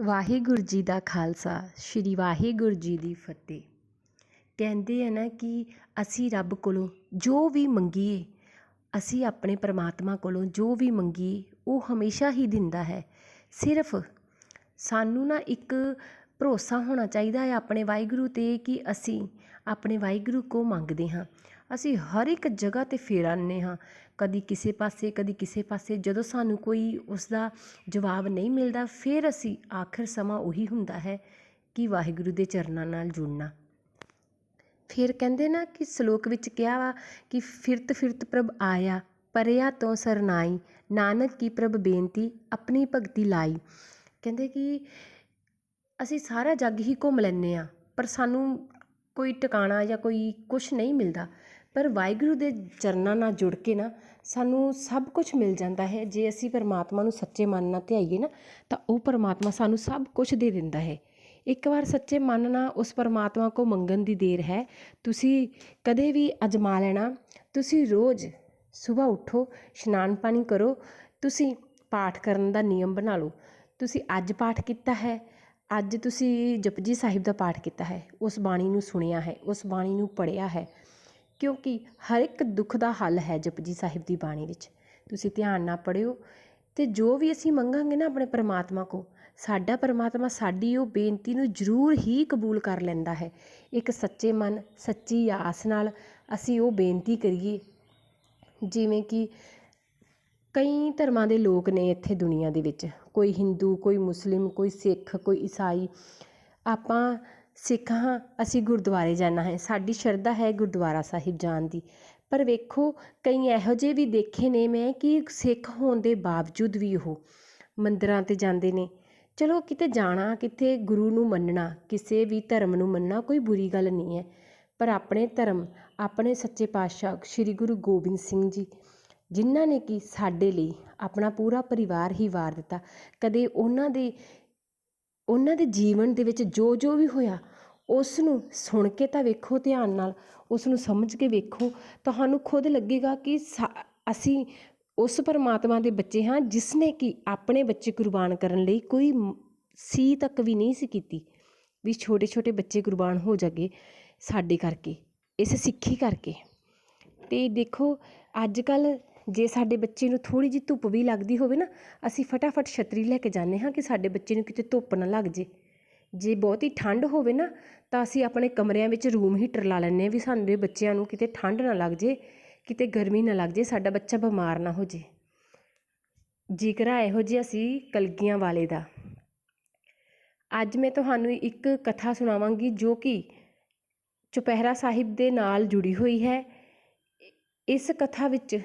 ਵਾਹਿਗੁਰੂ ਜੀ ਦਾ ਖਾਲਸਾ, ਸ਼੍ਰੀ ਵਾਹਿਗੁਰੂ ਜੀ ਦੀ ਫਤਿਹ। ਕਹਿੰਦੇ ਆ ਨਾ ਕਿ ਅਸੀਂ ਰੱਬ ਕੋਲੋਂ ਜੋ ਵੀ ਮੰਗੀਏ, ਅਸੀਂ ਆਪਣੇ ਪਰਮਾਤਮਾ ਕੋਲੋਂ ਜੋ ਵੀ ਮੰਗੀਏ, ਉਹ ਹਮੇਸ਼ਾ ਹੀ ਦਿੰਦਾ ਹੈ। ਸਿਰਫ ਸਾਨੂੰ ਨਾ ਇੱਕ ਭਰੋਸਾ ਹੋਣਾ ਚਾਹੀਦਾ ਹੈ ਆਪਣੇ ਵਾਹਿਗੁਰੂ 'ਤੇ ਕਿ ਅਸੀਂ ਆਪਣੇ ਵਾਹਿਗੁਰੂ ਕੋ ਮੰਗਦੇ ਹਾਂ। ਅਸੀਂ ਹਰ ਇੱਕ ਜਗ੍ਹਾ 'ਤੇ ਫੇਰ ਆਉਂਦੇ ਹਾਂ। ਕਦੀ ਕਿਸੇ ਪਾਸੇ, ਕਦੀ ਕਿਸੇ ਪਾਸੇ, ਜਦੋਂ ਸਾਨੂੰ ਕੋਈ ਉਸਦਾ ਜਵਾਬ ਨਹੀਂ ਮਿਲਦਾ, ਫਿਰ ਅਸੀਂ ਆਖਰ ਸਮਾਂ ਉਹੀ ਹੁੰਦਾ ਹੈ ਕਿ ਵਾਹਿਗੁਰੂ ਦੇ ਚਰਨਾਂ ਨਾਲ ਜੁੜਨਾ। ਫਿਰ ਕਹਿੰਦੇ ਨਾ ਕਿ ਸ਼ਲੋਕ ਵਿੱਚ ਕਿਹਾ ਵਾ ਕਿ ਫਿਰਤ ਫਿਰਤ ਪ੍ਰਭ ਆਇਆ, ਪਰਿਆ ਤੋਂ ਸਰਨਾਈ, ਨਾਨਕ ਕੀ ਪ੍ਰਭ ਬੇਨਤੀ, ਆਪਣੀ ਭਗਤੀ ਲਾਈ। ਕਹਿੰਦੇ ਕਿ ਅਸੀਂ ਸਾਰਾ ਜੱਗ ਹੀ ਘੁੰਮ ਲੈਂਦੇ ਹਾਂ, ਪਰ ਸਾਨੂੰ ਕੋਈ ਟਿਕਾਣਾ ਜਾਂ ਕੋਈ ਕੁਛ ਨਹੀਂ ਮਿਲਦਾ। ਪਰ ਵਾਹਿਗੁਰੂ ਦੇ ਚਰਨਾਂ ਨਾਲ ਜੁੜ ਕੇ ਨਾ ਸਾਨੂੰ ਸਭ ਕੁਝ ਮਿਲ ਜਾਂਦਾ ਹੈ। ਜੇ ਅਸੀਂ ਪਰਮਾਤਮਾ ਨੂੰ ਸੱਚੇ ਮਨ ਨਾਲ ਧਿਆਈਏ ਨਾ, ਤਾਂ ਉਹ ਪਰਮਾਤਮਾ ਸਾਨੂੰ ਸਭ ਕੁਝ ਦੇ ਦਿੰਦਾ ਹੈ। ਇੱਕ ਵਾਰ ਸੱਚੇ ਮਨ ਨਾਲ ਉਸ ਪਰਮਾਤਮਾ ਕੋ ਮੰਗਣ ਦੀ ਦੇਰ ਹੈ। ਤੁਸੀਂ ਕਦੇ ਵੀ ਅਜਮਾ ਲੈਣਾ, ਤੁਸੀਂ ਰੋਜ਼ ਸਵੇਰ ਉੱਠੋ, ਇਸ਼ਨਾਨ ਪਾਣੀ ਕਰੋ, ਤੁਸੀਂ ਪਾਠ ਕਰਨ ਦਾ ਨਿਯਮ ਬਣਾ ਲਓ। ਤੁਸੀਂ ਅੱਜ ਪਾਠ ਕੀਤਾ ਹੈ, ਅੱਜ ਤੁਸੀਂ ਜਪਜੀ ਸਾਹਿਬ ਦਾ ਪਾਠ ਕੀਤਾ ਹੈ। ਉਸ ਬਾਣੀ ਨੂੰ ਸੁਣਿਆ ਹੈ, ਉਸ ਬਾਣੀ ਨੂੰ ਪੜ੍ਹਿਆ ਹੈ। ਕਿਉਂਕਿ ਹਰ ਇੱਕ ਦੁੱਖ ਦਾ ਹੱਲ ਹੈ ਜਪਜੀ ਸਾਹਿਬ ਦੀ ਬਾਣੀ ਵਿੱਚ। ਤੁਸੀਂ ਧਿਆਨ ਨਾਲ ਪੜ੍ਹਿਓ ਅਤੇ ਜੋ ਵੀ ਅਸੀਂ ਮੰਗਾਂਗੇ ਨਾ ਆਪਣੇ ਪਰਮਾਤਮਾ ਕੋਲ, ਸਾਡਾ ਪਰਮਾਤਮਾ ਸਾਡੀ ਉਹ ਬੇਨਤੀ ਨੂੰ ਜ਼ਰੂਰ ਹੀ ਕਬੂਲ ਕਰ ਲੈਂਦਾ ਹੈ। ਇੱਕ ਸੱਚੇ ਮਨ, ਸੱਚੀ ਆਸ ਨਾਲ ਅਸੀਂ ਉਹ ਬੇਨਤੀ ਕਰੀਏ, ਜਿਵੇਂ ਕਿ ਕਈ ਧਰਮਾਂ ਦੇ ਲੋਕ ਨੇ ਇੱਥੇ ਦੁਨੀਆ ਦੇ ਵਿੱਚ, ਕੋਈ ਹਿੰਦੂ, ਕੋਈ ਮੁਸਲਿਮ, ਕੋਈ ਸਿੱਖ, ਕੋਈ ਈਸਾਈ, ਆਪਾਂ ਸਿੱਖ ਹਾਂ, ਅਸੀਂ ਗੁਰਦੁਆਰੇ ਜਾਣਾ ਹੈ। ਸਾਡੀ ਸ਼ਰਧਾ ਹੈ ਗੁਰਦੁਆਰਾ ਸਾਹਿਬ ਜਾਣ ਦੀ। ਪਰ ਵੇਖੋ, ਕਈ ਇਹੋ ਜਿਹੇ ਵੀ ਦੇਖੇ ਨੇ ਮੈਂ ਕਿ ਸਿੱਖ ਹੋਣ ਦੇ ਬਾਵਜੂਦ ਵੀ ਉਹ ਮੰਦਰਾਂ 'ਤੇ ਜਾਂਦੇ ਨੇ। ਚਲੋ, ਕਿਤੇ ਜਾਣਾ, ਕਿਤੇ ਗੁਰੂ ਨੂੰ ਮੰਨਣਾ, ਕਿਸੇ ਵੀ ਧਰਮ ਨੂੰ ਮੰਨਣਾ ਕੋਈ ਬੁਰੀ ਗੱਲ ਨਹੀਂ ਹੈ। ਪਰ ਆਪਣੇ ਧਰਮ, ਆਪਣੇ ਸੱਚੇ ਪਾਤਸ਼ਾਹ ਸ੍ਰੀ ਗੁਰੂ ਗੋਬਿੰਦ ਸਿੰਘ ਜੀ, ਜਿਨ੍ਹਾਂ ਨੇ ਕਿ ਸਾਡੇ ਲਈ ਆਪਣਾ ਪੂਰਾ ਪਰਿਵਾਰ ਹੀ ਵਾਰ ਦਿੱਤਾ, ਕਦੇ ਉਹਨਾਂ ਦੇ ਉਹਨਾਂ ਦੇ ਜੀਵਨ ਦੇ ਵਿੱਚ ਜੋ ਜੋ ਵੀ ਹੋਇਆ ਉਸ ਨੂੰ ਸੁਣ ਕੇ ਤਾਂ ਵੇਖੋ ਧਿਆਨ ਨਾਲ ਉਸ ਨੂੰ ਸਮਝ ਕੇ ਵੇਖੋ। ਤੁਹਾਨੂੰ ਖੁਦ ਲੱਗੇਗਾ ਕਿ ਸਾ, ਅਸੀਂ ਉਸ ਪਰਮਾਤਮਾ ਦੇ ਬੱਚੇ ਹਾਂ ਜਿਸ ਨੇ ਕਿ ਆਪਣੇ ਬੱਚੇ ਕੁਰਬਾਨ ਕਰਨ ਲਈ ਕੋਈ ਸੀ ਤੱਕ ਵੀ ਨਹੀਂ ਸੀ ਕੀਤੀ ਵੀ ਛੋਟੇ ਛੋਟੇ ਬੱਚੇ ਕੁਰਬਾਨ ਹੋ ਜਾਗੇ ਸਾਡੇ ਕਰਕੇ, ਇਸ ਸਿੱਖੀ ਕਰਕੇ। ਤੇ ਦੇਖੋ, ਅੱਜ ਕੱਲ ਜੇ ਸਾਡੇ ਬੱਚੇ ਨੂੰ ਥੋੜ੍ਹੀ ਜਿਹੀ ਧੁੱਪ ਵੀ ਲੱਗਦੀ ਹੋਵੇ ਨਾ, ਅਸੀਂ ਫਟਾਫਟ ਛੱਤਰੀ ਲੈ ਕੇ ਜਾਂਦੇ ਹਾਂ ਕਿ ਸਾਡੇ ਬੱਚੇ ਨੂੰ ਕਿਤੇ ਧੁੱਪ ਨਾ ਲੱਗ ਜੇ। ਜੇ ਬਹੁਤੀ ਠੰਡ ਹੋਵੇ ਨਾ, ਤਾਂ ਅਸੀਂ ਆਪਣੇ ਕਮਰਿਆਂ ਵਿੱਚ ਰੂਮ ਹੀਟਰ ਲਾ ਲੈਂਦੇ ਹਾਂ ਵੀ ਸਾਡੇ ਬੱਚਿਆਂ ਨੂੰ ਕਿਤੇ ਠੰਡ ਨਾ ਲੱਗ ਜੇ, ਕਿਤੇ ਗਰਮੀ ਨਾ ਲੱਗ ਜੇ, ਸਾਡਾ ਬੱਚਾ ਬਿਮਾਰ ਨਾ ਹੋ ਜੇ। ਜ਼ਿਕਰ ਇਹੋ ਜਿਹਾ ਅਸੀਂ ਕਲਗੀਆਂ ਵਾਲੇ ਦਾ। ਅੱਜ ਮੈਂ ਤੁਹਾਨੂੰ ਇੱਕ ਕਥਾ ਸੁਣਾਵਾਂਗੀ ਜੋ ਕਿ ਚੁਪਹਿਰਾ ਸਾਹਿਬ ਦੇ ਨਾਲ ਜੁੜੀ ਹੋਈ ਹੈ। ਇਸ ਕਥਾ ਵਿੱਚ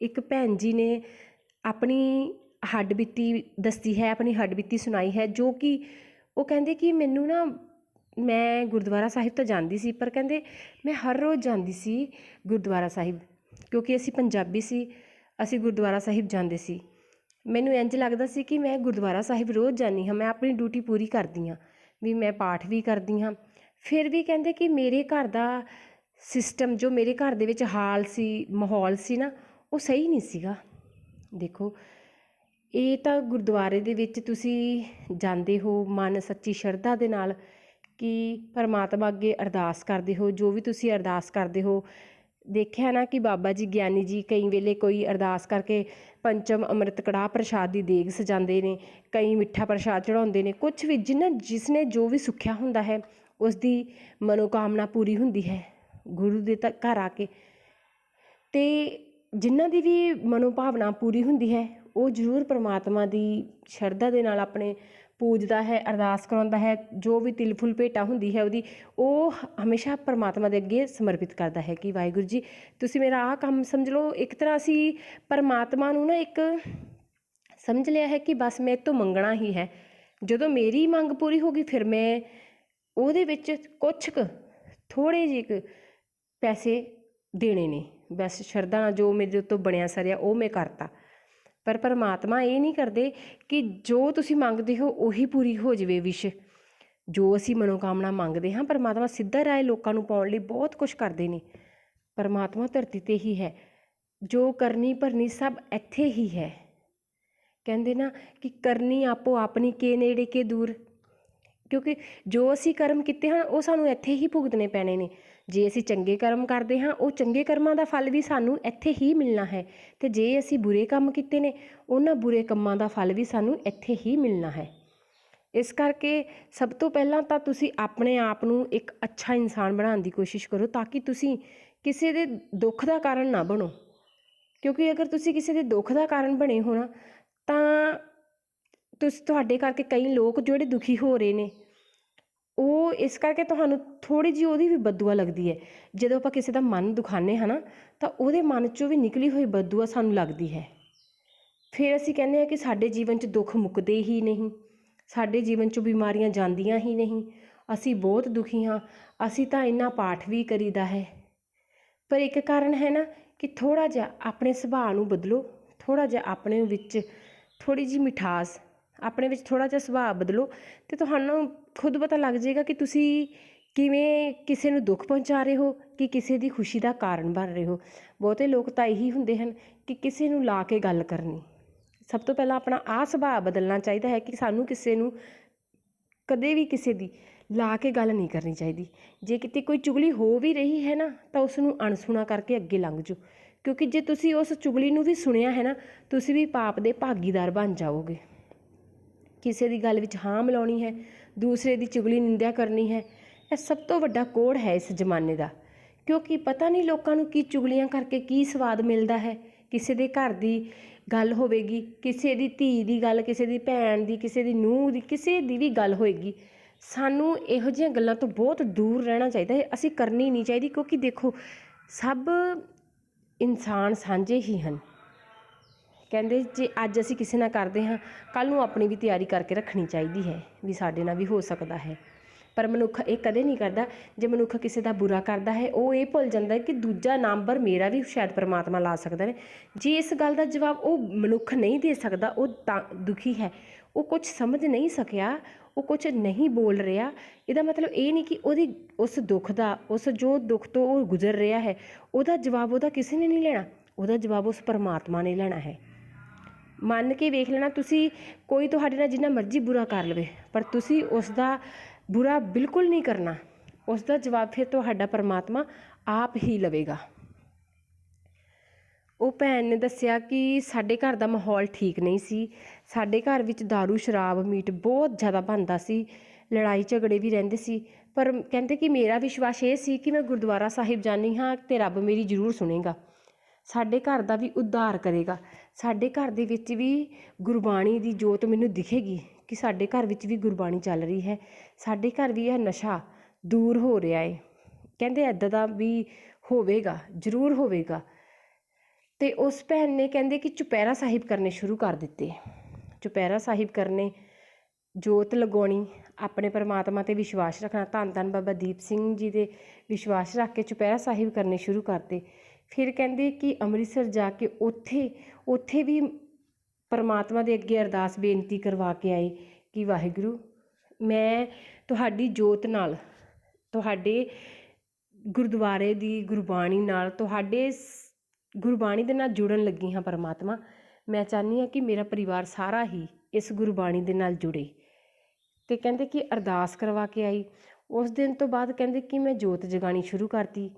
ਇੱਕ ਭੈਣ ਜੀ ਨੇ ਆਪਣੀ ਹੱਡ ਬੀਤੀ ਦੱਸੀ ਹੈ, ਆਪਣੀ ਹੱਡ ਬੀਤੀ ਸੁਣਾਈ ਹੈ, ਜੋ ਕਿ ਉਹ ਕਹਿੰਦੇ ਕਿ ਮੈਨੂੰ ਨਾ ਮੈਂ ਗੁਰਦੁਆਰਾ ਸਾਹਿਬ ਤਾਂ ਜਾਂਦੀ ਸੀ, ਪਰ ਕਹਿੰਦੇ ਮੈਂ ਹਰ ਰੋਜ਼ ਜਾਂਦੀ ਸੀ ਗੁਰਦੁਆਰਾ ਸਾਹਿਬ, ਕਿਉਂਕਿ ਅਸੀਂ ਪੰਜਾਬੀ ਸੀ, ਅਸੀਂ ਗੁਰਦੁਆਰਾ ਸਾਹਿਬ ਜਾਂਦੇ ਸੀ। ਮੈਨੂੰ ਇੰਝ ਲੱਗਦਾ ਸੀ ਕਿ ਮੈਂ ਗੁਰਦੁਆਰਾ ਸਾਹਿਬ ਰੋਜ਼ ਜਾਂਦੀ ਹਾਂ, ਮੈਂ ਆਪਣੀ ਡਿਊਟੀ ਪੂਰੀ ਕਰਦੀ ਹਾਂ, ਵੀ ਮੈਂ ਪਾਠ ਵੀ ਕਰਦੀ ਹਾਂ। ਫਿਰ ਵੀ ਕਹਿੰਦੇ ਕਿ ਮੇਰੇ ਘਰ ਦਾ ਸਿਸਟਮ ਜੋ ਮੇਰੇ ਘਰ ਦੇ ਵਿੱਚ ਹਾਲ ਸੀ, ਮਾਹੌਲ ਸੀ ਨਾ ਉਹ ਸਹੀ ਨਹੀਂ ਸੀਗਾ। ਦੇਖੋ, ਇਹ ਤਾਂ ਗੁਰਦੁਆਰੇ ਦੇ ਵਿੱਚ ਤੁਸੀਂ ਜਾਂਦੇ ਹੋ ਮਨ ਸੱਚੀ ਸ਼ਰਧਾ ਦੇ ਨਾਲ ਕਿ ਪਰਮਾਤਮਾ ਅੱਗੇ ਅਰਦਾਸ ਕਰਦੇ ਹੋ, ਜੋ ਵੀ ਤੁਸੀਂ ਅਰਦਾਸ ਕਰਦੇ ਹੋ। ਦੇਖਿਆ ਨਾ ਕਿ ਬਾਬਾ ਜੀ ਗਿਆਨੀ ਜੀ ਕਈ ਵੇਲੇ ਕੋਈ ਅਰਦਾਸ ਕਰਕੇ ਪੰਚਮ ਅੰਮ੍ਰਿਤ ਕੜਾਹ ਪ੍ਰਸ਼ਾਦ ਦੀ ਦੇਗ ਸਜਾਉਂਦੇ ਨੇ, ਕਈ ਮਿੱਠਾ ਪ੍ਰਸ਼ਾਦ ਚੜਾਉਂਦੇ ਨੇ ਕੁਝ ਵੀ ਜਿਨ੍ਹਾਂ ਜਿਸ ਨੇ ਜੋ ਵੀ ਸੁੱਖਿਆ ਹੁੰਦਾ ਹੈ ਉਸ ਦੀ ਮਨੋਕਾਮਨਾ ਪੂਰੀ ਹੁੰਦੀ ਹੈ। ਗੁਰੂ ਦੇ ਤਾਂ ਘਰ ਆ ਕੇ। ਤੇ ਜਿਨ੍ਹਾਂ ਦੀ ਵੀ ਮਨੋਭਾਵਨਾ ਪੂਰੀ ਹੁੰਦੀ ਹੈ, ਉਹ ਜ਼ਰੂਰ ਪਰਮਾਤਮਾ ਦੀ ਸ਼ਰਧਾ ਦੇ ਨਾਲ ਆਪਣੇ ਪੂਜਦਾ ਹੈ, ਅਰਦਾਸ ਕਰਾਉਂਦਾ ਹੈ, ਜੋ ਵੀ ਤਿਲ ਫੁੱਲ ਭੇਟਾ ਹੁੰਦੀ ਹੈ ਉਹਦੀ, ਉਹ ਹਮੇਸ਼ਾ ਪਰਮਾਤਮਾ ਦੇ ਅੱਗੇ ਸਮਰਪਿਤ ਕਰਦਾ ਹੈ ਕਿ ਵਾਹਿਗੁਰੂ ਜੀ, ਤੁਸੀਂ ਮੇਰਾ ਆਹ ਕੰਮ ਸਮਝ ਲਓ। ਇੱਕ ਤਰ੍ਹਾਂ ਅਸੀਂ ਪਰਮਾਤਮਾ ਨੂੰ ਨਾ ਇੱਕ ਸਮਝ ਲਿਆ ਹੈ ਕਿ ਬਸ ਮੈਂ ਤੋਂ ਮੰਗਣਾ ਹੀ ਹੈ। ਜਦੋਂ ਮੇਰੀ ਮੰਗ ਪੂਰੀ ਹੋ ਗਈ, ਫਿਰ ਮੈਂ ਉਹਦੇ ਵਿੱਚ ਕੁਛ ਕੁ ਥੋੜੇ ਜਿਹੇ ਕੁ ਪੈਸੇ ਦੇਣੇ ਨੇ। ਬਸ ਸ਼ਰਧਾ ਨਾਲ ਜੋ ਮੇਰੇ ਤੋਂ ਬਣਿਆ ਸਰਿਆ, ਉਹ ਮੈਂ ਕਰਤਾ। ਪਰ ਪਰਮਾਤਮਾ ਇਹ ਨਹੀਂ ਕਰਦੇ ਕਿ ਜੋ ਤੁਸੀਂ ਮੰਗਦੇ ਹੋ, ਉਹੀ ਪੂਰੀ ਹੋ ਜਾਵੇ ਵਿਸ਼। ਜੋ ਅਸੀਂ ਮਨੋਕਾਮਨਾ ਮੰਗਦੇ ਹਾਂ, ਪਰਮਾਤਮਾ ਸਿੱਧਾ ਰਾਏ ਲੋਕਾਂ ਨੂੰ ਪਾਉਣ ਲਈ ਬਹੁਤ ਕੁਝ ਕਰਦੇ ਨੇ। ਪਰਮਾਤਮਾ ਧਰਤੀ ਤੇ ਹੀ ਹੈ। ਜੋ ਕਰਨੀ ਭਰਨੀ ਸਭ ਇੱਥੇ ਹੀ ਹੈ। ਕਹਿੰਦੇ ਨਾ ਕਿ ਕਰਨੀ ਆਪੋ ਆਪਣੀ, ਕੇ ਨੇੜੇ, ਕੇ ਦੂਰ। ਕਿਉਂਕਿ ਜੋ ਅਸੀਂ ਕਰਮ ਕੀਤੇ ਹਨ, ਉਹ ਸਾਨੂੰ ਇੱਥੇ ਹੀ ਭੁਗਤਣੇ ਪੈਣੇ ਨੇ। ਜੇ ਅਸੀਂ ਚੰਗੇ ਕਰਮ ਕਰਦੇ ਹਾਂ, ਉਹ ਚੰਗੇ ਕਰਮਾਂ ਦਾ ਫਲ ਵੀ ਸਾਨੂੰ ਇੱਥੇ ਹੀ ਮਿਲਣਾ ਹੈ। ਤੇ ਜੇ ਅਸੀਂ ਬੁਰੇ ਕੰਮ ਕੀਤੇ ਨੇ, ਉਹਨਾਂ ਬੁਰੇ ਕੰਮਾਂ ਦਾ ਫਲ ਵੀ ਸਾਨੂੰ ਇੱਥੇ ਹੀ ਮਿਲਣਾ ਹੈ। ਇਸ ਕਰਕੇ ਸਭ ਤੋਂ ਪਹਿਲਾਂ ਤਾਂ ਤੁਸੀਂ ਆਪਣੇ ਆਪ ਨੂੰ ਇੱਕ ਅੱਛਾ ਇਨਸਾਨ ਬਣਾਉਣ ਦੀ ਕੋਸ਼ਿਸ਼ ਕਰੋ, ਤਾਂ ਕਿ ਤੁਸੀਂ ਕਿਸੇ ਦੇ ਦੁੱਖ ਦਾ ਕਾਰਨ ਨਾ ਬਣੋ। ਕਿਉਂਕਿ ਅਗਰ ਤੁਸੀਂ ਕਿਸੇ ਦੇ ਦੁੱਖ ਦਾ ਕਾਰਨ ਬਣੇ ਹੋ ਨਾ, ਤਾਂ ਤੁਸੀਂ, ਤੁਹਾਡੇ ਕਰਕੇ ਕਈ ਲੋਕ ਜਿਹੜੇ ਦੁਖੀ ਹੋ ਰਹੇ ਨੇ ਉਹ ਇਸ ਕਰਕੇ ਤੁਹਾਨੂੰ ਥੋੜ੍ਹੀ ਜਿਹੀ ਉਹਦੀ ਵੀ ਬਦਦੁਆ ਲੱਗਦੀ ਹੈ। ਜਦੋਂ ਆਪਾਂ ਕਿਸੇ ਦਾ ਮਨ ਦੁਖਾਉਂਦੇ ਹਾਂ ਨਾ, ਤਾਂ ਉਹਦੇ ਮਨ 'ਚੋਂ ਵੀ ਨਿਕਲੀ ਹੋਈ ਬਦਦੁਆ ਸਾਨੂੰ ਲੱਗਦੀ ਹੈ। ਫਿਰ ਅਸੀਂ ਕਹਿੰਦੇ ਹਾਂ ਕਿ ਸਾਡੇ ਜੀਵਨ 'ਚ ਦੁੱਖ ਮੁੱਕਦੇ ਹੀ ਨਹੀਂ, ਸਾਡੇ ਜੀਵਨ 'ਚੋਂ ਬਿਮਾਰੀਆਂ ਜਾਂਦੀਆਂ ਹੀ ਨਹੀਂ, ਅਸੀਂ ਬਹੁਤ ਦੁਖੀ ਹਾਂ, ਅਸੀਂ ਤਾਂ ਇੰਨਾ ਪਾਠ ਵੀ ਕਰੀਦਾ ਹੈ। ਪਰ ਇੱਕ ਕਾਰਨ ਹੈ ਨਾ ਕਿ ਥੋੜ੍ਹਾ ਜਿਹਾ ਆਪਣੇ ਸੁਭਾਅ ਨੂੰ ਬਦਲੋ, ਥੋੜ੍ਹਾ ਜਿਹਾ ਆਪਣੇ ਵਿੱਚ ਥੋੜ੍ਹੀ ਜਿਹੀ ਮਿਠਾਸ, ਆਪਣੇ ਵਿੱਚ ਥੋੜ੍ਹਾ ਜਿਹਾ ਸੁਭਾਅ ਬਦਲੋ ਅਤੇ ਤੁਹਾਨੂੰ ਖੁਦ ਪਤਾ ਲੱਗ ਜਾਏਗਾ ਕਿ ਤੁਸੀਂ ਕਿਵੇਂ ਕਿਸੇ ਨੂੰ ਦੁੱਖ ਪਹੁੰਚਾ ਰਹੇ ਹੋ, ਕਿ ਕਿਸੇ ਦੀ ਖੁਸ਼ੀ ਦਾ ਕਾਰਨ ਬਣ ਰਹੇ ਹੋ। ਬਹੁਤੇ ਲੋਕ ਤਾਂ ਇਹੀ ਹੁੰਦੇ ਹਨ ਕਿ ਕਿਸੇ ਨੂੰ ਲਾ ਕੇ ਗੱਲ ਕਰਨੀ। ਸਭ ਤੋਂ ਪਹਿਲਾਂ ਆਪਣਾ ਆਹ ਸੁਭਾਅ ਬਦਲਣਾ ਚਾਹੀਦਾ ਹੈ ਕਿ ਸਾਨੂੰ ਕਿਸੇ ਨੂੰ ਕਦੇ ਵੀ ਕਿਸੇ ਦੀ ਲਾ ਕੇ ਗੱਲ ਨਹੀਂ ਕਰਨੀ ਚਾਹੀਦੀ। ਜੇ ਕਿਤੇ ਕੋਈ ਚੁਗਲੀ ਹੋ ਵੀ ਰਹੀ ਹੈ ਨਾ, ਤਾਂ ਉਸ ਨੂੰ ਅਣਸੁਣਾ ਕਰਕੇ ਅੱਗੇ ਲੰਘ ਜਾਓ। ਕਿਉਂਕਿ ਜੇ ਤੁਸੀਂ ਉਸ ਚੁਗਲੀ ਨੂੰ ਵੀ ਸੁਣਿਆ ਹੈ ਨਾ, ਤੁਸੀਂ ਵੀ ਪਾਪ ਦੇ ਭਾਗੀਦਾਰ ਬਣ ਜਾਓਗੇ। ਕਿਸੇ ਦੀ ਗੱਲ ਵਿੱਚ ਹਾਂ ਮਿਲਾਉਣੀ ਹੈ ਦੂਸਰੇ ਦੀ ਚੁਗਲੀ ਨਿੰਦਿਆ ਕਰਨੀ ਹੈ, ਇਹ ਸਭ ਤੋਂ ਵੱਡਾ ਕੋੜ ਹੈ ਇਸ ਜ਼ਮਾਨੇ ਦਾ। ਕਿਉਂਕਿ ਪਤਾ ਨਹੀਂ ਲੋਕਾਂ ਨੂੰ ਕੀ ਚੁਗਲੀਆਂ ਕਰਕੇ ਕੀ ਸਵਾਦ ਮਿਲਦਾ ਹੈ। ਕਿਸੇ ਦੇ ਘਰ ਦੀ ਗੱਲ ਹੋਵੇਗੀ, ਕਿਸੇ ਦੀ ਧੀ ਦੀ ਗੱਲ, ਕਿਸੇ ਦੀ ਭੈਣ ਦੀ, ਕਿਸੇ ਦੀ ਨੂੰਹ ਦੀ, ਕਿਸੇ ਦੀ ਵੀ ਗੱਲ ਹੋਏਗੀ। ਸਾਨੂੰ ਇਹੋ ਜਿਹੀਆਂ ਗੱਲਾਂ ਤੋਂ ਬਹੁਤ ਦੂਰ ਰਹਿਣਾ ਚਾਹੀਦਾ ਹੈ। ਅਸੀਂ ਕਰਨੀ ਨਹੀਂ ਚਾਹੀਦੀ ਕਿਉਂਕਿ ਦੇਖੋ, ਸਭ ਇਨਸਾਨ ਸਾਂਝੇ ਹੀ ਹਨ। ਕਹਿੰਦੇ ਜੇ ਅੱਜ ਅਸੀਂ ਕਿਸੇ ਨਾਲ ਕਰਦੇ ਹਾਂ, ਕੱਲ੍ਹ ਨੂੰ ਆਪਣੀ ਵੀ ਤਿਆਰੀ ਕਰਕੇ ਰੱਖਣੀ ਚਾਹੀਦੀ ਹੈ ਵੀ ਸਾਡੇ ਨਾਲ ਵੀ ਹੋ ਸਕਦਾ ਹੈ। ਪਰ ਮਨੁੱਖ ਇਹ ਕਦੇ ਨਹੀਂ ਕਰਦਾ, ਜੇ ਮਨੁੱਖ ਕਿਸੇ ਦਾ ਬੁਰਾ ਕਰਦਾ ਹੈ, ਉਹ ਇਹ ਭੁੱਲ ਜਾਂਦਾ ਕਿ ਦੂਜਾ ਨੰਬਰ ਮੇਰਾ ਵੀ ਸ਼ਾਇਦ ਪਰਮਾਤਮਾ ਲਾ ਸਕਦਾ ਨੇ ਜੇ ਇਸ ਗੱਲ ਦਾ ਜਵਾਬ ਉਹ ਮਨੁੱਖ ਨਹੀਂ ਦੇ ਸਕਦਾ, ਉਹ ਤਾਂ ਦੁਖੀ ਹੈ। ਉਹ ਕੁਝ ਸਮਝ ਨਹੀਂ ਸਕਿਆ, ਉਹ ਕੁਝ ਨਹੀਂ ਬੋਲ ਰਿਹਾ, ਇਹਦਾ ਮਤਲਬ ਇਹ ਨਹੀਂ ਕਿ ਉਹਦੀ ਉਸ ਦੁੱਖ ਦਾ, ਉਸ ਜੋ ਦੁੱਖ ਤੋਂ ਉਹ ਗੁਜ਼ਰ ਰਿਹਾ ਹੈ, ਉਹਦਾ ਜਵਾਬ ਉਹਦਾ ਕਿਸੇ ਨੇ ਨਹੀਂ ਲੈਣਾ। ਉਹਦਾ ਜਵਾਬ ਉਸ ਪਰਮਾਤਮਾ ਨੇ ਲੈਣਾ ਹੈ। ਮੰਨ ਕੇ ਵੇਖ ਲੈਣਾ, ਤੁਸੀਂ ਕੋਈ ਤੁਹਾਡੇ ਨਾਲ ਜਿੰਨਾ ਮਰਜ਼ੀ ਬੁਰਾ ਕਰ ਲਵੇ, ਪਰ ਤੁਸੀਂ ਉਸ ਦਾ ਬੁਰਾ ਬਿਲਕੁਲ ਨਹੀਂ ਕਰਨਾ। ਉਸ ਦਾ ਜਵਾਬ ਫਿਰ ਤੁਹਾਡਾ ਪਰਮਾਤਮਾ ਆਪ ਹੀ ਲਵੇਗਾ। ਉਹ ਭੈਣ ਨੇ ਦੱਸਿਆ ਕਿ ਸਾਡੇ ਘਰ ਦਾ ਮਾਹੌਲ ਠੀਕ ਨਹੀਂ ਸੀ। ਸਾਡੇ ਘਰ ਵਿੱਚ दारू ਸ਼ਰਾਬ, ਮੀਟ ਬਹੁਤ ਜ਼ਿਆਦਾ ਬਣਦਾ ਸੀ। ਲੜਾਈ ਝਗੜੇ ਵੀ ਰਹਿੰਦੇ ਸੀ। ਪਰ ਕਹਿੰਦੇ ਕਿ ਮੇਰਾ ਵਿਸ਼ਵਾਸ ਇਹ ਸੀ ਕਿ ਮੈਂ ਗੁਰਦੁਆਰਾ ਸਾਹਿਬ ਜਾਣੀ ਹਾਂ ਤੇ ਰੱਬ ਮੇਰੀ ਜ਼ਰੂਰ ਸੁਣੇਗਾ। ਸਾਡੇ ਘਰ ਦਾ ਵੀ ਉਧਾਰ ਕਰੇਗਾ। ਸਾਡੇ ਘਰ ਦੇ ਵਿੱਚ ਵੀ ਗੁਰਬਾਣੀ ਦੀ ਜੋਤ ਮੈਨੂੰ ਦਿਖੇਗੀ ਕਿ ਸਾਡੇ ਘਰ ਵਿੱਚ ਵੀ ਗੁਰਬਾਣੀ ਚੱਲ ਰਹੀ ਹੈ। ਸਾਡੇ ਘਰ ਵੀ ਇਹ ਨਸ਼ਾ ਦੂਰ ਹੋ ਰਿਹਾ ਹੈ ਕਹਿੰਦੇ ਇੱਦਾਂ ਦਾ ਵੀ ਹੋਵੇਗਾ, ਜ਼ਰੂਰ ਹੋਵੇਗਾ। ਅਤੇ ਉਸ ਭੈਣ ਨੇ ਕਹਿੰਦੇ ਕਿ ਚੁਪਹਿਰਾ ਸਾਹਿਬ ਕਰਨੇ ਸ਼ੁਰੂ ਕਰ ਦਿੱਤੇ। ਚੁਪਹਿਰਾ ਸਾਹਿਬ ਕਰਨੇ, ਜੋਤ ਲਗਾਉਣੀ, ਆਪਣੇ ਪਰਮਾਤਮਾ ਤੇ ਵਿਸ਼ਵਾਸ ਰੱਖਣਾ। ਧੰਨ ਧੰਨ ਬਾਬਾ ਦੀਪ ਸਿੰਘ ਜੀ ਦੇ ਵਿਸ਼ਵਾਸ ਰੱਖ ਕੇ ਚੁਪਹਿਰਾ ਸਾਹਿਬ ਕਰਨੇ ਸ਼ੁਰੂ ਕਰਤੇ ਫਿਰ ਕਹਿੰਦੇ ਕਿ ਅੰਮ੍ਰਿਤਸਰ ਜਾ ਕੇ ਉੱਥੇ ਉੱਥੇ ਵੀ ਪਰਮਾਤਮਾ ਦੇ ਅੱਗੇ ਅਰਦਾਸ ਬੇਨਤੀ ਕਰਵਾ ਕੇ ਆਏ ਕਿ ਵਾਹਿਗੁਰੂ, ਮੈਂ ਤੁਹਾਡੀ ਜੋਤ ਨਾਲ, ਤੁਹਾਡੇ ਗੁਰਦੁਆਰੇ ਦੀ ਗੁਰਬਾਣੀ ਨਾਲ, ਤੁਹਾਡੇ ਸ- ਗੁਰਬਾਣੀ ਦੇ ਨਾਲ ਜੁੜਨ ਲੱਗੀ ਹਾਂ ਪਰਮਾਤਮਾ। ਮੈਂ ਚਾਹੁੰਦੀ ਹਾਂ ਕਿ ਮੇਰਾ ਪਰਿਵਾਰ ਸਾਰਾ ਹੀ ਇਸ ਗੁਰਬਾਣੀ ਦੇ ਨਾਲ ਜੁੜੇ। ਤੇ ਕਹਿੰਦੇ ਕਿ ਅਰਦਾਸ ਕਰਵਾ ਕੇ ਆਈ। ਉਸ ਦਿਨ ਤੋਂ ਬਾਅਦ ਕਹਿੰਦੇ ਕਿ ਮੈਂ ਜੋਤ ਜਗਾਣੀ ਸ਼ੁਰੂ ਕਰਤੀ।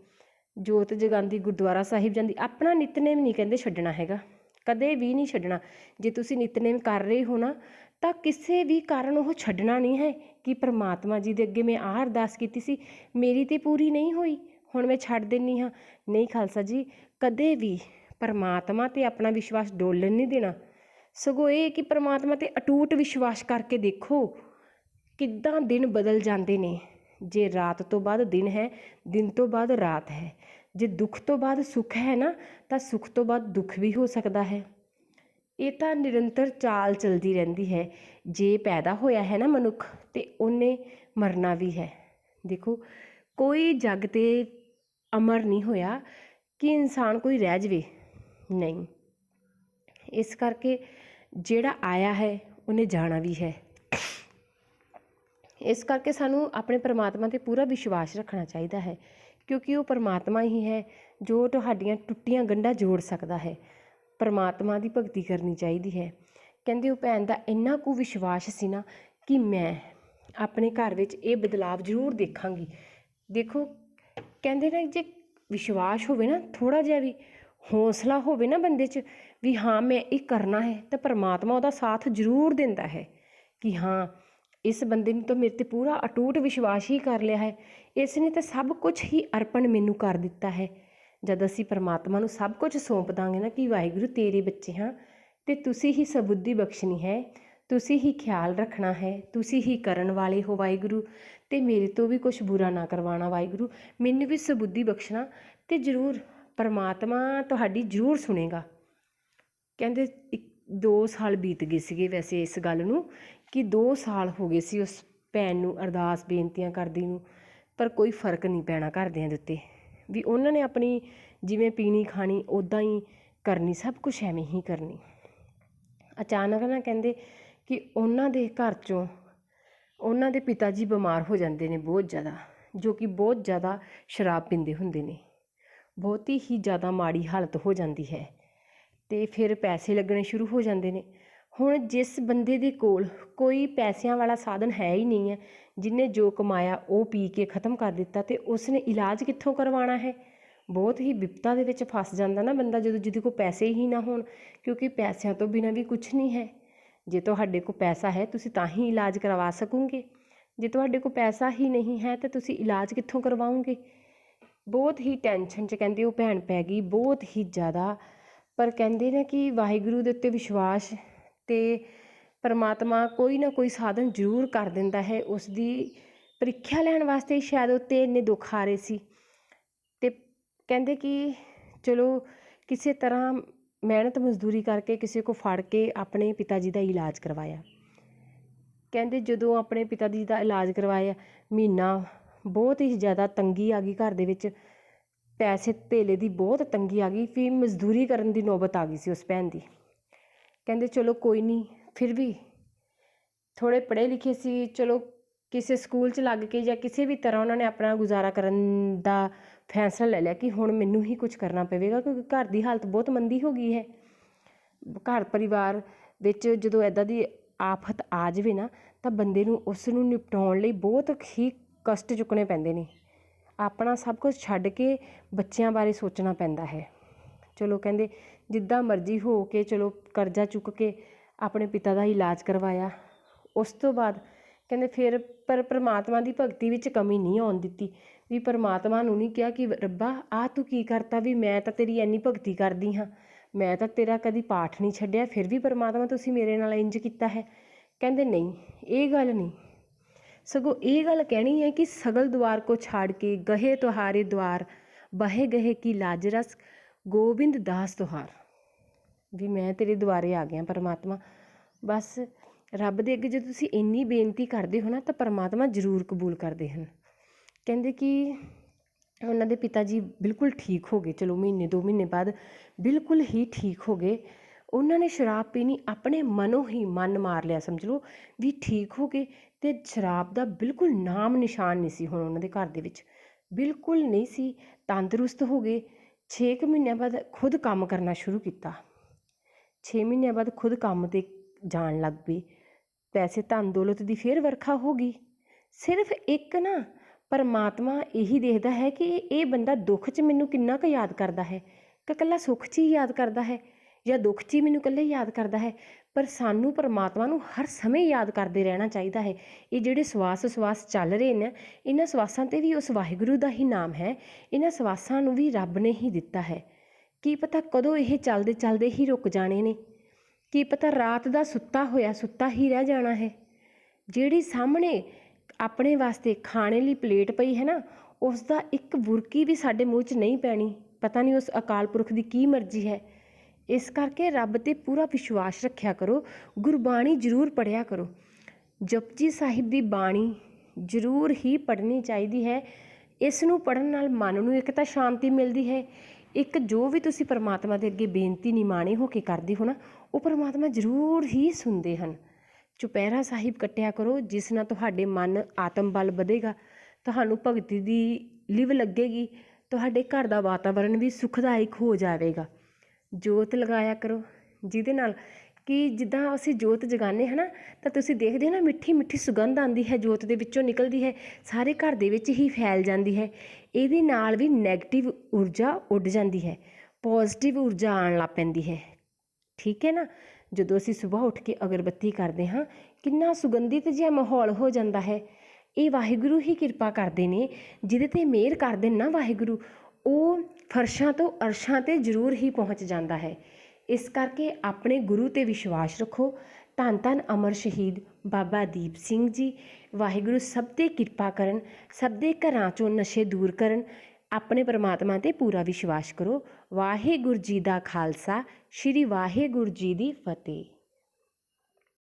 ਜੋਤ ਜਗਾਉਂਦੀ ਗੁਰਦੁਆਰਾ ਸਾਹਿਬ ਜਾਂਦੀ, ਆਪਣਾ ਨਿਤਨੇਮ ਨਹੀਂ ਕਹਿੰਦੇ ਛੱਡਣਾ ਹੈਗਾ, ਕਦੇ ਵੀ ਨਹੀਂ ਛੱਡਣਾ। ਜੇ ਤੁਸੀਂ ਨਿਤਨੇਮ ਕਰ ਰਹੇ ਹੋ ਨਾ, ਤਾਂ ਕਿਸੇ ਵੀ ਕਾਰਨ ਉਹ ਛੱਡਣਾ ਨਹੀਂ ਹੈ ਕਿ ਪ੍ਰਮਾਤਮਾ ਜੀ ਦੇ ਅੱਗੇ ਮੈਂ ਆਹ ਅਰਦਾਸ ਕੀਤੀ ਸੀ, ਮੇਰੀ ਤੇ ਪੂਰੀ ਨਹੀਂ ਹੋਈ, ਹੁਣ ਮੈਂ ਛੱਡ ਦਿੰਨੀ ਹਾਂ। ਨਹੀਂ ਖਾਲਸਾ ਜੀ, ਕਦੇ ਵੀ ਪਰਮਾਤਮਾ ਤੇ ਆਪਣਾ ਵਿਸ਼ਵਾਸ ਡੋਲਣ ਨਹੀਂ ਦੇਣਾ। ਸਗੋਂ ਇਹ ਕਿ ਪਰਮਾਤਮਾ ਤੇ ਅਟੂਟ ਵਿਸ਼ਵਾਸ ਕਰਕੇ ਦੇਖੋ, ਕਿੱਦਾਂ ਦਿਨ ਬਦਲ ਜਾਂਦੇ ਨੇ। ਜੇ ਰਾਤ ਤੋਂ ਬਾਅਦ ਦਿਨ ਹੈ, ਦਿਨ ਤੋਂ ਬਾਅਦ ਰਾਤ ਹੈ। ਜੇ ਦੁੱਖ ਤੋਂ ਬਾਅਦ ਸੁੱਖ ਹੈ ਨਾ, ਤਾਂ ਸੁੱਖ ਤੋਂ ਬਾਅਦ ਦੁੱਖ ਵੀ ਹੋ ਸਕਦਾ ਹੈ। ਇਹ ਤਾਂ ਨਿਰੰਤਰ ਚਾਲ ਚਲਦੀ ਰਹਿੰਦੀ ਹੈ। ਜੇ ਪੈਦਾ ਹੋਇਆ ਹੈ ਨਾ ਮਨੁੱਖ, ਤੇ ਉਹਨੇ ਮਰਨਾ ਵੀ ਹੈ। ਦੇਖੋ, ਕੋਈ ਜੱਗ ਤੇ ਅਮਰ ਨਹੀਂ ਹੋਇਆ ਕਿ ਇਨਸਾਨ ਕੋਈ ਰਹਿ ਜਵੇ। ਨਹੀਂ। ਇਸ ਕਰਕੇ ਜਿਹੜਾ ਆਇਆ ਹੈ, ਉਹਨੇ ਜਾਣਾ ਵੀ ਹੈ। ਇਸ ਕਰਕੇ ਸਾਨੂੰ ਆਪਣੇ ਪਰਮਾਤਮਾ ਤੇ ਪੂਰਾ ਵਿਸ਼ਵਾਸ ਰੱਖਣਾ ਚਾਹੀਦਾ ਹੈ, ਕਿਉਂਕਿ ਉਹ ਪਰਮਾਤਮਾ ਹੀ ਹੈ ਜੋ ਤੁਹਾਡੀਆਂ ਟੁੱਟੀਆਂ ਗੰਢਾਂ ਜੋੜ ਸਕਦਾ ਹੈ। ਪਰਮਾਤਮਾ ਦੀ ਭਗਤੀ ਕਰਨੀ ਚਾਹੀਦੀ ਹੈ। ਕਹਿੰਦੇ ਉਹ ਭੈਣ ਦਾ ਇੰਨਾ ਕੁ ਵਿਸ਼ਵਾਸ ਸੀ ਨਾ ਕਿ ਮੈਂ ਆਪਣੇ ਘਰ ਵਿੱਚ ਇਹ ਬਦਲਾਵ ਜ਼ਰੂਰ ਦੇਖਾਂਗੀ। ਦੇਖੋ, ਕਹਿੰਦੇ ਨਾ ਜੇ ਵਿਸ਼ਵਾਸ ਹੋਵੇ ਨਾ ਥੋੜਾ ਜਿਹਾ ਵੀ ਹੌਸਲਾ ਹੋਵੇ ਨਾ ਬੰਦੇ 'ਚ ਵੀ ਹਾਂ, ਮੈਂ ਇਹ ਕਰਨਾ ਹੈ ਤਾਂ ਪਰਮਾਤਮਾ ਉਹਦਾ ਸਾਥ ਜ਼ਰੂਰ ਦਿੰਦਾ ਹੈ ਕਿ ਹਾਂ ਇਸ ਬੰਦੇ ਨੇ ਤਾਂ ਮੇਰੇ ਤੇ ਪੂਰਾ ਅਟੂਟ ਵਿਸ਼ਵਾਸ ਹੀ ਕਰ ਲਿਆ ਹੈ। ਇਸ ਨੇ ਤਾਂ ਸਭ ਕੁਝ ਹੀ ਅਰਪਣ ਮੈਨੂੰ ਕਰ ਦਿੱਤਾ ਹੈ। ਜਦ ਅਸੀਂ ਪਰਮਾਤਮਾ ਨੂੰ ਸਭ ਕੁਝ ਸੌਂਪ ਦਾਂਗੇ ਨਾ ਕਿ ਵਾਹਿਗੁਰੂ ਤੇਰੇ ਬੱਚੇ ਹਾਂ, ਤੇ ਤੁਸੀਂ ਹੀ ਸਬੁੱਧੀ ਬਖਸ਼ਣੀ ਹੈ, ਤੁਸੀਂ ਹੀ ਖਿਆਲ ਰੱਖਣਾ ਹੈ, ਤੁਸੀਂ ਹੀ ਕਰਨ ਵਾਲੇ ਹੋ ਵਾਹਿਗੁਰੂ, ਤੇ ਮੇਰੇ ਤੋਂ ਵੀ ਕੁਝ ਬੁਰਾ ਨਾ ਕਰਵਾਉਣਾ ਵਾਹਿਗੁਰੂ, ਮੈਨੂੰ ਵੀ ਸਬੁੱਧੀ ਬਖਸ਼ਣਾ, ਤੇ ਜ਼ਰੂਰ ਪਰਮਾਤਮਾ ਤੁਹਾਡੀ ਜ਼ਰੂਰ ਸੁਣੇਗਾ। ਕਹਿੰਦੇ ਇੱਕ 2 ਸਾਲ ਬੀਤ ਗਏ ਸੀਗੇ ਵੈਸੇ ਇਸ ਗੱਲ ਨੂੰ ਕਿ 2 ਸਾਲ ਹੋ ਗਏ ਸੀ ਉਸ ਭੈਣ ਨੂੰ ਅਰਦਾਸ ਬੇਨਤੀਆਂ ਕਰਦੀ ਨੂੰ, ਪਰ ਕੋਈ ਫ਼ਰਕ ਨਹੀਂ ਪੈਣਾ ਘਰਦਿਆਂ ਦੇ ਉੱਤੇ। ਵੀ ਉਹਨਾਂ ਨੇ ਆਪਣੀ ਜਿਵੇਂ ਪੀਣੀ ਖਾਣੀ ਉੱਦਾਂ ਹੀ ਕਰਨੀ, ਸਭ ਕੁਛ ਐਵੇਂ ਹੀ ਕਰਨੀ। ਅਚਾਨਕ ਨਾ ਕਹਿੰਦੇ ਕਿ ਉਹਨਾਂ ਦੇ ਘਰ ਚੋਂ ਉਹਨਾਂ ਦੇ ਪਿਤਾ ਜੀ ਬਿਮਾਰ ਹੋ ਜਾਂਦੇ ਨੇ ਬਹੁਤ ਜ਼ਿਆਦਾ, ਜੋ ਕਿ ਬਹੁਤ ਜ਼ਿਆਦਾ ਸ਼ਰਾਬ ਪੀਂਦੇ ਹੁੰਦੇ ਨੇ। ਬਹੁਤੀ ਹੀ ਜ਼ਿਆਦਾ ਮਾੜੀ ਹਾਲਤ ਹੋ ਜਾਂਦੀ ਹੈ ਅਤੇ ਫਿਰ ਪੈਸੇ ਲੱਗਣੇ ਸ਼ੁਰੂ ਹੋ ਜਾਂਦੇ ਨੇ। ਹੁਣ ਜਿਸ ਬੰਦੇ ਦੇ ਕੋਲ ਕੋਈ ਪੈਸਿਆਂ ਵਾਲਾ ਸਾਧਨ ਹੈ ਹੀ ਨਹੀਂ ਹੈ ਜਿਹਨੇ ਜੋ ਕਮਾਇਆ ਉਹ ਪੀ ਕੇ ਖਤਮ ਕਰ ਦਿੱਤਾ ਅਤੇ ਉਸਨੇ ਇਲਾਜ ਕਿੱਥੋਂ ਕਰਵਾਉਣਾ ਹੈ? ਬਹੁਤ ਹੀ ਬਿਪਤਾ ਦੇ ਵਿੱਚ ਫਸ ਜਾਂਦਾ ਨਾ ਬੰਦਾ ਜਦੋਂ ਜਿਹਦੇ ਕੋਲ ਪੈਸੇ ਹੀ ਨਾ ਹੋਣ, ਕਿਉਂਕਿ ਪੈਸਿਆਂ ਤੋਂ ਬਿਨਾਂ ਵੀ ਕੁਝ ਨਹੀਂ ਹੈ। ਜੇ ਤੁਹਾਡੇ ਕੋਲ ਪੈਸਾ ਹੈ, ਤੁਸੀਂ ਤਾਂ ਹੀ ਇਲਾਜ ਕਰਵਾ ਸਕੋਗੇ। ਜੇ ਤੁਹਾਡੇ ਕੋਲ ਪੈਸਾ ਹੀ ਨਹੀਂ ਹੈ, ਤਾਂ ਤੁਸੀਂ ਇਲਾਜ ਕਿੱਥੋਂ ਕਰਵਾਓਗੇ? ਬਹੁਤ ਹੀ ਟੈਨਸ਼ਨ 'ਚ ਕਹਿੰਦੇ ਉਹ ਭੈਣ ਪੈ ਗਈ, ਬਹੁਤ ਹੀ ਜ਼ਿਆਦਾ। ਪਰ ਕਹਿੰਦੇ ਨੇ ਕਿ ਵਾਹਿਗੁਰੂ ਦੇ ਉੱਤੇ ਵਿਸ਼ਵਾਸ ਤੇ ਪਰਮਾਤਮਾ ਕੋਈ ਨਾ ਕੋਈ ਸਾਧਨ ਜ਼ਰੂਰ ਕਰ ਦਿੰਦਾ ਹੈ। ਉਸ ਦੀ ਪ੍ਰੀਖਿਆ ਲੈਣ ਵਾਸਤੇ ਸ਼ਾਇਦ ਉਹ ਉੱਤੇ ਇੰਨੇ ਦੁੱਖ ਆ ਰਹੇ ਸੀ। ਅਤੇ ਕਹਿੰਦੇ ਕਿ ਚਲੋ ਕਿਸੇ ਤਰ੍ਹਾਂ ਮਿਹਨਤ ਮਜ਼ਦੂਰੀ ਕਰਕੇ ਕਿਸੇ ਕੋਲ ਫੜ ਕੇ ਆਪਣੇ ਪਿਤਾ ਜੀ ਦਾ ਇਲਾਜ ਕਰਵਾਇਆ। ਕਹਿੰਦੇ ਜਦੋਂ ਆਪਣੇ ਪਿਤਾ ਜੀ ਦਾ ਇਲਾਜ ਕਰਵਾਇਆ, ਮਹੀਨਾ ਬਹੁਤ ਹੀ ਜ਼ਿਆਦਾ ਤੰਗੀ ਆ ਗਈ ਘਰ ਦੇ ਵਿੱਚ। ਪੈਸੇ ਧੇਲੇ ਦੀ ਬਹੁਤ ਤੰਗੀ ਆ ਗਈ, ਫਿਰ ਮਜ਼ਦੂਰੀ ਕਰਨ ਦੀ ਨੌਬਤ ਆ ਗਈ ਸੀ ਉਸ ਭੈਣ ਦੀ। ਕਹਿੰਦੇ, ਚਲੋ ਕੋਈ ਨਹੀਂ ਫਿਰ ਵੀ ਥੋੜ੍ਹੇ ਪੜ੍ਹੇ ਲਿਖੇ ਸੀ, ਚਲੋ ਕਿਸੇ ਸਕੂਲ 'ਚ ਲੱਗ ਕੇ ਜਾਂ ਕਿਸੇ ਵੀ ਤਰ੍ਹਾਂ ਉਹਨਾਂ ਨੇ ਆਪਣਾ ਗੁਜ਼ਾਰਾ ਕਰਨ ਦਾ ਫੈਸਲਾ ਲੈ ਲਿਆ ਕਿ ਹੁਣ ਮੈਨੂੰ ਹੀ ਕੁਝ ਕਰਨਾ ਪਵੇਗਾ, ਕਿਉਂਕਿ ਘਰ ਦੀ ਹਾਲਤ ਬਹੁਤ ਮੰਦੀ ਹੋ ਗਈ ਹੈ। ਘਰ ਪਰਿਵਾਰ ਵਿੱਚ ਜਦੋਂ ਇੱਦਾਂ ਦੀ ਆਫਤ ਆ ਜਾਵੇ ਨਾ, ਤਾਂ ਬੰਦੇ ਨੂੰ ਉਸ ਨੂੰ ਨਿਪਟਾਉਣ ਲਈ ਬਹੁਤ ਹੀ ਕਸ਼ਟ ਚੁੱਕਣੇ ਪੈਂਦੇ ਨੇ। ਆਪਣਾ ਸਭ ਕੁਝ ਛੱਡ ਕੇ ਬੱਚਿਆਂ ਬਾਰੇ ਸੋਚਣਾ ਪੈਂਦਾ ਹੈ। ਚਲੋ ਕਹਿੰਦੇ ਜਿੱਦਾਂ ਮਰਜ਼ੀ ਹੋ ਕੇ ਚਲੋ ਕਰਜ਼ਾ ਚੁੱਕ ਕੇ ਆਪਣੇ ਪਿਤਾ ਦਾ ਇਲਾਜ ਕਰਵਾਇਆ। ਉਸ ਤੋਂ ਬਾਅਦ ਕਹਿੰਦੇ ਫਿਰ ਪਰ ਪ੍ਰਮਾਤਮਾ ਦੀ ਭਗਤੀ ਵਿੱਚ ਕਮੀ ਨਹੀਂ ਆਉਣ ਦਿੱਤੀ। ਵੀ ਪਰਮਾਤਮਾ ਨੂੰ ਨਹੀਂ ਕਿਹਾ ਕਿ ਰੱਬਾ ਆ ਤੂੰ ਕੀ ਕਰਤਾ ਵੀ ਮੈਂ ਤਾਂ ਤੇਰੀ ਇੰਨੀ ਭਗਤੀ ਕਰਦੀ ਹਾਂ। ਮੈਂ ਤਾਂ ਤੇਰਾ ਕਦੀ ਪਾਠ ਨਹੀਂ ਛੱਡਿਆ, ਫਿਰ ਵੀ ਪਰਮਾਤਮਾ ਤੁਸੀਂ ਮੇਰੇ ਨਾਲ ਇੰਜ ਕੀਤਾ ਹੈ। ਕਹਿੰਦੇ ਨਹੀਂ, ਇਹ ਗੱਲ ਨਹੀਂ। ਸਗੋਂ ਇਹ ਗੱਲ ਕਹਿਣੀ ਹੈ ਕਿ ਸਗਲ ਦੁਆਰ ਕੋ ਛਾੜ ਕੇ ਗਹੇ ਤੁਹਾਰੇ ਦੁਆਰ, ਬਹੇ ਗਹੇ ਕੀ ਲਾਜਰਸ ਗੋਬਿੰਦ ਦਾਸ ਤੁਹਾਰ। ਵੀ ਮੈਂ ਤੇਰੇ ਦੁਆਰੇ ਆ ਗਿਆ ਪਰਮਾਤਮਾ। ਬਸ ਰੱਬ ਦੇ ਅੱਗੇ ਜੇ ਤੁਸੀਂ ਇੰਨੀ ਬੇਨਤੀ ਕਰਦੇ ਹੋ ਨਾ, ਤਾਂ ਪਰਮਾਤਮਾ ਜ਼ਰੂਰ ਕਬੂਲ ਕਰਦੇ ਹਨ। ਕਹਿੰਦੇ ਕਿ ਉਹਨਾਂ ਦੇ ਪਿਤਾ ਜੀ ਬਿਲਕੁਲ ਠੀਕ ਹੋ ਗਏ। ਚਲੋ ਮਹੀਨੇ, ਦੋ ਮਹੀਨੇ ਬਾਅਦ ਬਿਲਕੁਲ ਹੀ ਠੀਕ ਹੋ ਗਏ। ਉਹਨਾਂ ਨੇ ਸ਼ਰਾਬ ਪੀਣੀ ਆਪਣੇ ਮਨੋਂ ਹੀ ਮਨ ਮਾਰ ਲਿਆ, ਸਮਝ ਲਓ। ਵੀ ਠੀਕ ਹੋ ਗਏ ਤੇ ਸ਼ਰਾਬ ਦਾ ਬਿਲਕੁਲ ਨਾਮ ਨਿਸ਼ਾਨ ਨਹੀਂ ਸੀ ਹੁਣ ਉਹਨਾਂ ਦੇ ਘਰ ਦੇ ਵਿੱਚ। ਬਿਲਕੁਲ ਨਹੀਂ ਸੀ, ਤੰਦਰੁਸਤ ਹੋ ਗਏ। ਛੇ ਕੁ ਮਹੀਨਿਆਂ ਬਾਅਦ ਖੁਦ ਕੰਮ ਕਰਨਾ ਸ਼ੁਰੂ ਕੀਤਾ। ਛੇ ਮਹੀਨਿਆਂ ਬਾਅਦ ਖੁਦ ਕੰਮ ਤੇ ਜਾਣ ਲੱਗ ਪਈ। ਪੈਸੇ ਧਨ ਦੌਲਤ ਦੀ ਫਿਰ ਵਰਖਾ ਹੋ ਗਈ। ਸਿਰਫ ਇੱਕ ਨਾ, ਪਰਮਾਤਮਾ ਇਹੀ ਦੇਖਦਾ ਹੈ ਕਿ ਇਹ ਬੰਦਾ ਦੁੱਖ 'ਚ ਮੈਨੂੰ ਕਿੰਨਾ ਕੁ ਯਾਦ ਕਰਦਾ ਹੈ। ਕਿ ਇਕੱਲਾ ਸੁੱਖ 'ਚ ਹੀ ਯਾਦ ਕਰਦਾ ਹੈ। ਜਾਂ ਦੁੱਖ 'ਚ ਹੀ ਮੈਨੂੰ ਇਕੱਲੇ ਯਾਦ ਕਰਦਾ ਹੈ, ਪਰ ਸਾਨੂੰ ਪਰਮਾਤਮਾ ਨੂੰ ਹਰ ਸਮੇਂ ਯਾਦ ਕਰਦੇ ਰਹਿਣਾ ਚਾਹੀਦਾ ਹੈ। ਇਹ ਜਿਹੜੇ ਸਵਾਸ ਸਵਾਸ ਚੱਲ ਰਹੇ ਨੇ, ਇਹਨਾਂ ਸਵਾਸਾਂ ਤੇ ਵੀ ਉਸ ਵਾਹਿਗੁਰੂ ਦਾ ਹੀ ਨਾਮ ਹੈ, ਇਹਨਾਂ ਸਵਾਸਾਂ ਨੂੰ ਵੀ ਰੱਬ ਨੇ ਹੀ ਦਿੱਤਾ ਹੈ। ਕੀ ਪਤਾ ਕਦੋਂ ਇਹ ਚੱਲਦੇ ਚੱਲਦੇ ਹੀ ਰੁਕ ਜਾਣੇ ਨੇ? ਕੀ ਪਤਾ ਰਾਤ ਦਾ ਸੁੱਤਾ ਹੋਇਆ ਸੁੱਤਾ ਹੀ ਰਹਿ ਜਾਣਾ ਹੈ? ਜਿਹੜੀ ਸਾਹਮਣੇ ਆਪਣੇ ਵਾਸਤੇ ਖਾਣੇ ਲਈ ਪਲੇਟ ਪਈ ਹੈ ਨਾ ਉਸ ਦਾ ਇੱਕ ਬੁਰਕੀ ਵੀ ਸਾਡੇ ਮੂੰਹ 'ਚ ਨਹੀਂ ਪੈਣੀ। ਪਤਾ ਨਹੀਂ ਉਸ ਅਕਾਲ ਪੁਰਖ ਦੀ ਕੀ ਮਰਜ਼ੀ ਹੈ। ਇਸ ਕਰਕੇ ਰੱਬ ਤੇ ਪੂਰਾ ਵਿਸ਼ਵਾਸ ਰੱਖਿਆ ਕਰੋ, ਗੁਰਬਾਣੀ ਜ਼ਰੂਰ ਪੜ੍ਹਿਆ ਕਰੋ। ਜਪਜੀ ਸਾਹਿਬ ਦੀ ਬਾਣੀ ਜ਼ਰੂਰ ਹੀ ਪੜ੍ਹਨੀ ਚਾਹੀਦੀ ਹੈ। ਇਸ ਨੂੰ ਪੜ੍ਹਨ ਨਾਲ ਮਨ ਨੂੰ ਇੱਕ ਤਾਂ ਸ਼ਾਂਤੀ ਮਿਲਦੀ ਹੈ। ਇੱਕ ਜੋ ਵੀ ਤੁਸੀਂ ਪਰਮਾਤਮਾ ਦੇ ਅੱਗੇ ਬੇਨਤੀ ਨਿਮਾਣੇ ਹੋ ਕੇ ਕਰਦੇ ਹੋ ਨਾ, ਉਹ ਪਰਮਾਤਮਾ ਜ਼ਰੂਰ ਹੀ ਸੁਣਦੇ ਹਨ। ਚੁਪਹਿਰਾ ਸਾਹਿਬ ਕੱਟਿਆ ਕਰੋ, ਜਿਸ ਨਾਲ ਤੁਹਾਡੇ ਮਨ ਆਤਮ ਬਲ ਵਧੇਗਾ, ਤੁਹਾਨੂੰ ਭਗਤੀ ਦੀ ਲਿਵ ਲੱਗੇਗੀ, ਤੁਹਾਡੇ ਘਰ ਦਾ ਵਾਤਾਵਰਣ ਵੀ ਸੁਖਦਾਇਕ ਹੋ ਜਾਵੇਗਾ। ਜੋਤ ਲਗਾਇਆ ਕਰੋ ਜਿਹਦੇ ਨਾਲ ਕਿ ਜਿੱਦਾਂ ਅਸੀਂ ਜੋਤ ਜਗਾਉਂਦੇ ਹਾਂ ਨਾ, ਤਾਂ ਤੁਸੀਂ ਦੇਖਦੇ ਹੋ ਨਾ ਮਿੱਠੀ ਮਿੱਠੀ ਸੁਗੰਧ ਆਉਂਦੀ ਹੈ, ਜੋਤ ਦੇ ਵਿੱਚੋਂ ਨਿਕਲਦੀ ਹੈ, ਸਾਰੇ ਘਰ ਦੇ ਵਿੱਚ ਹੀ ਫੈਲ ਜਾਂਦੀ ਹੈ, ਇਹਦੇ ਨਾਲ ਵੀ ਨੈਗੇਟਿਵ ਊਰਜਾ ਉੱਡ ਜਾਂਦੀ ਹੈ ਪੋਜ਼ਿਟਿਵ ਊਰਜਾ ਆਉਣ ਲੱਗ ਪੈਂਦੀ ਹੈ, ਠੀਕ ਹੈ ਨਾ? ਜਦੋਂ ਅਸੀਂ ਸਵੇਰ ਉੱਠ ਕੇ ਅਗਰਬੱਤੀ ਕਰਦੇ ਹਾਂ, ਕਿੰਨਾ ਸੁਗੰਧਿਤ ਜਿਹਾ ਮਾਹੌਲ ਹੋ ਜਾਂਦਾ ਹੈ, ਇਹ ਵਾਹਿਗੁਰੂ ਹੀ ਕਿਰਪਾ ਕਰਦੇ ਨੇ, ਜਿਹਦੇ ਤੇ ਮਿਹਰ ਕਰਦੇ ਨੇ ਨਾ ਵਾਹਿਗੁਰੂ ਉਹ ਫਰਸ਼ਾਂ ਤੋਂ ਅਰਸ਼ਾਂ ਤੇ ਜ਼ਰੂਰ ਹੀ ਪਹੁੰਚ ਜਾਂਦਾ ਹੈ। ਇਸ ਕਰਕੇ ਆਪਣੇ ਗੁਰੂ ਤੇ ਵਿਸ਼ਵਾਸ ਰੱਖੋ। ਧੰਨ ਧੰਨ ਅਮਰ ਸ਼ਹੀਦ ਬਾਬਾ ਦੀਪ ਸਿੰਘ ਜੀ। ਵਾਹਿਗੁਰੂ ਸਭ ਤੇ ਕਿਰਪਾ ਕਰਨ, ਸਭ ਦੇ ਘਰਾਂ ਚੋਂ ਨਸ਼ੇ ਦੂਰ ਕਰਨ। ਆਪਣੇ ਪਰਮਾਤਮਾ ਤੇ ਪੂਰਾ ਵਿਸ਼ਵਾਸ ਕਰੋ। ਵਾਹਿਗੁਰੂ ਜੀ ਦਾ ਖਾਲਸਾ, ਸ੍ਰੀ ਵਾਹਿਗੁਰੂ ਜੀ ਦੀ ਫਤਿਹ।